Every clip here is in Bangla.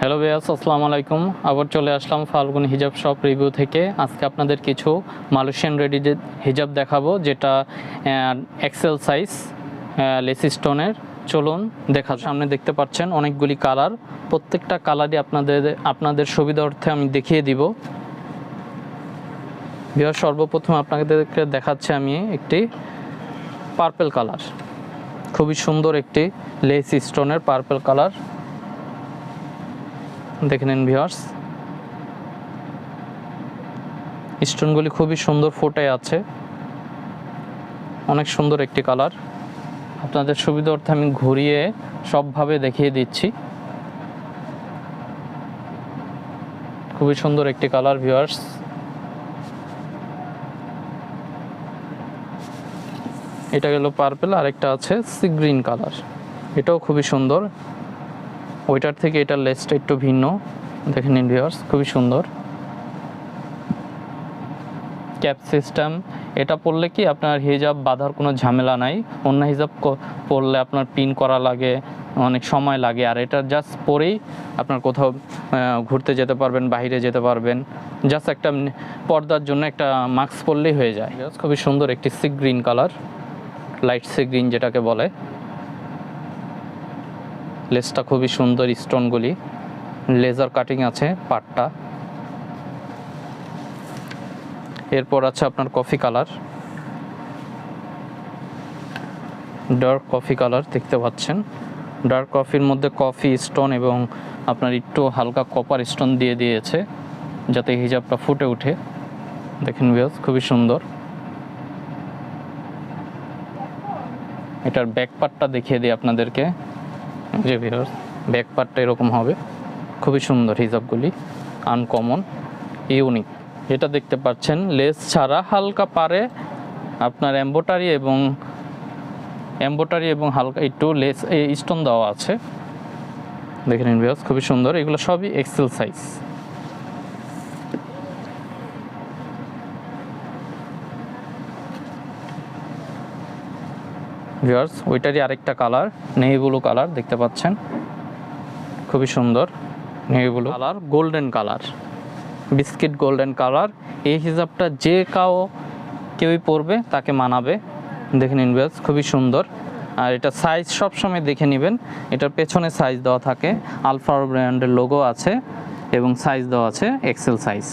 হ্যালো বেয়াস আসসালামু আলাইকুম। আবার চলে আসলাম ফাল্গুন হিজাব শপ রিভিউ থেকে। আজকে আপনাদের কিছু মালয়েশিয়ান রেডি হিজাব দেখাবো, যেটা এক্সেল সাইজ লেসি স্টোনের চলুন দেখা, সামনে দেখতে পাচ্ছেন অনেকগুলি কালার প্রত্যেকটা কালারই আপনাদের আপনাদের সুবিধার্থে আমি দেখিয়ে দিব। বিহার সর্বপ্রথম আপনাদেরকে দেখাচ্ছি আমি একটি পার্পেল কালার খুবই সুন্দর একটি লেস স্টোনের পার্পেল কালার দেখে নিন ভিওয়ার্স স্টোনগুলি খুবই সুন্দর ফুটে আছে। অনেক সুন্দর একটি কালার। আপনাদের সুবিধার্থে আমি ঘুরিয়ে সবভাবে দেখিয়ে দিচ্ছি। খুবই সুন্দর একটি কালার ভিওয়ার্স এটা গেল পার্পেল আরেকটা আছে সি গ্রিন কালার এটাও খুবই সুন্দর। ওইটার থেকে এটার লেসটা একটু ভিন্ন। দেখেন নিন খুবই সুন্দর। ক্যাপ সিস্টেম এটা পড়লে কি আপনার হিজাব বাঁধার কোনো ঝামেলা নাই। অন্য হিজাব পরলে আপনার পিন করা লাগে, অনেক সময় লাগে। আর এটা জাস্ট পরেই আপনার কোথাও ঘুরতে যেতে পারবেন বাইরে যেতে পারবেন। জাস্ট একটা পর্দার জন্য একটা মাস্ক পরলেই হয়ে যায়। খুবই সুন্দর, একটি sea green colour light sea green যেটাকে বলে। লেসটা খুবই সুন্দর স্টোনগুলি লেজার কাটিং আছে পাটটা। এরপর আছে আপনার coffee colour. Dark coffee colour দেখতে পাচ্ছেন। ডার্ক কফির মধ্যে কফি স্টোন এবং আপনার একটু হালকা কপার স্টোন দিয়ে দিয়েছে, যাতে হিজাবটা ফুটে ওঠে। দেখেন বিয়াস খুবই সুন্দর। এটার ব্যাক পার্টটা দেখিয়ে দিই আপনাদেরকে। যে ভিউয়ার্স ব্যাক পার্টটা এরকম হবে। খুবই সুন্দর হিজাবগুলি আনকমন ইউনিক এটা দেখতে পাচ্ছেন লেস ছাড়া হালকা পারে আপনার এম্বোটারি এবং এম্বোটারি এবং হালকা একটু লেস স্টোন দেওয়া আছে। দেখে নিন ভিউয়ার্স খুবই সুন্দর, এগুলো সবই এক্সেল সাইজ ভিউয়ার্স ওইটারই আরেকটা কালার নেভি ব্লু কালার দেখতে পাচ্ছেন। খুবই সুন্দর navy blue colour golden colour biscuit golden colour এই হিসাবটা যে কাও, কেউই পরবে, তাকে মানাবে। দেখে নিন ভিউয়ার্স খুবই সুন্দর। আর এটা সাইজ সবসময় দেখে নেবেন, এটার পেছনে সাইজ দেওয়া থাকে। আলফা ব্র্যান্ডের লোগো আছে এবং সাইজ দেওয়া আছে এক্সেল সাইজ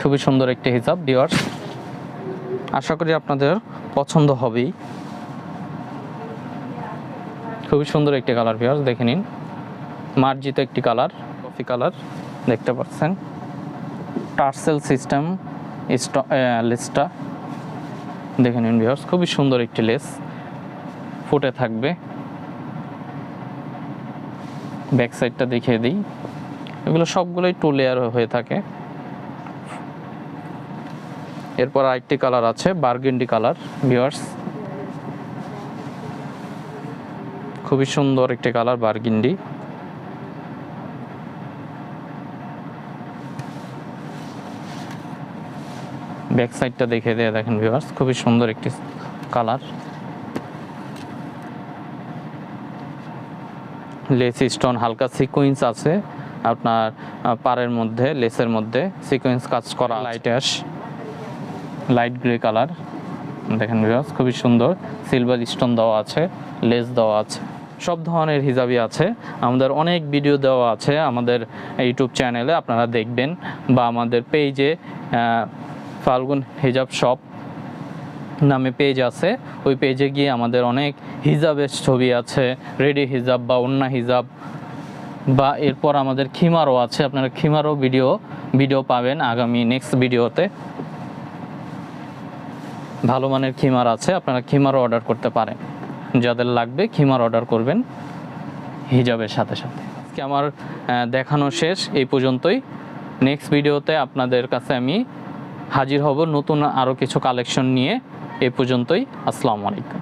খুবই সুন্দর একটি হিসাব ভিউয়ার্স আশা করি আপনাদের পছন্দ হবেই। খুবই সুন্দর একটি কালার ভিউয়ার্স দেখে নিন। মার্জিত একটি কালার কফি কালার দেখতে পাচ্ছেন। টার্সেল সিস্টেম লেসটা দেখে নিন ভিউয়ার্স খুবই সুন্দর একটি লেস ফুটে থাকবে। ব্যাক সাইডটা দেখিয়ে দিই। এগুলো সবগুলোই টু লেয়ার হয়ে থাকে। এরপর আরেকটি কালার আছে, বার্গেন্ডি কালার ভিউয়ার্স খুবই সুন্দর একটি কালার, বার্গেন্ডি। ব্যাক সাইডটা দেখে দিয়ে দেখেন ভিউয়ার্স খুবই সুন্দর একটি কালার। লেস স্টোন, হালকা সিকোয়েন্স আছে। আপনার পাড়ের মধ্যে, লেসের মধ্যে সিকোয়েন্স কাজ করা light ash light grey colour. দেখেন ভিউয়ার্স খুবই সুন্দর। সিলভার স্টোন দেওয়া আছে লেস দেওয়া আছে, সব ধরনের হিজাবই আছে। আমাদের অনেক ভিডিও দেওয়া আছে আমাদের ইউটিউব চ্যানেলে আপনারা দেখবেন। বা আমাদের পেজে ফাল্গুন হিজাব শপ নামে পেজ আছে। ওই পেজে গিয়ে আমাদের অনেক হিজাবের ছবি আছে রেডি হিজাব বা অন্য হিজাব। বা এরপর আমাদের খিমারও আছে, আপনারা খিমারও ভিডিও ভিডিও পাবেন আগামী নেক্সট ভিডিওতে ভালো মানের খিমার আছে, আপনারা খিমারও অর্ডার করতে পারেন। যাদের লাগবে খিমার অর্ডার করবেন হিজাবের সাথে সাথে। আজকে আমার দেখানো শেষ, এই পর্যন্তই। নেক্সট ভিডিওতে আপনাদের কাছে আমি হাজির হব নতুন আরও কিছু কালেকশন নিয়ে। এ পর্যন্তই, আসসালামু আলাইকুম।